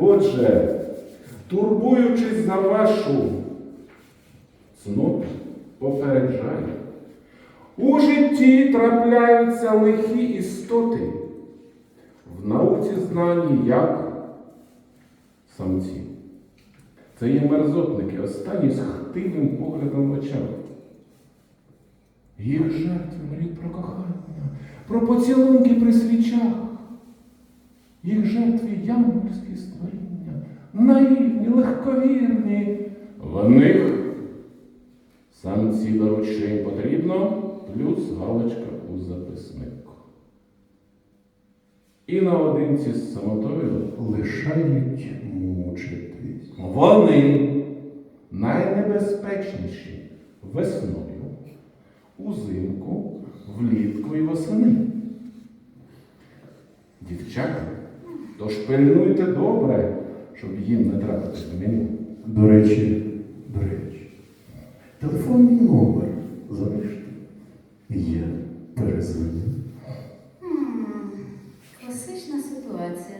Отже, турбуючись за вашу цноту, попереджаю. У житті трапляються лихі істоти. В науці знані як самці. Це є мерзотники, останні з хтивим поглядом в очах. Їх жертви мріють про кохання, про поцілунки при свічах. Їх жертви ямурські створіння, наївні, легковірні. В них самці що їм потрібно, плюс галочка у записнику. І наодинці з самотою лишають мучитись. Вони найнебезпечніші весною, узимку, влітку і восени. Дівчата, Тож пильнуйте добре, щоб їм не трапити мені. До речі, до речі, телефонний номер завжди є перезвоню. Класична ситуація.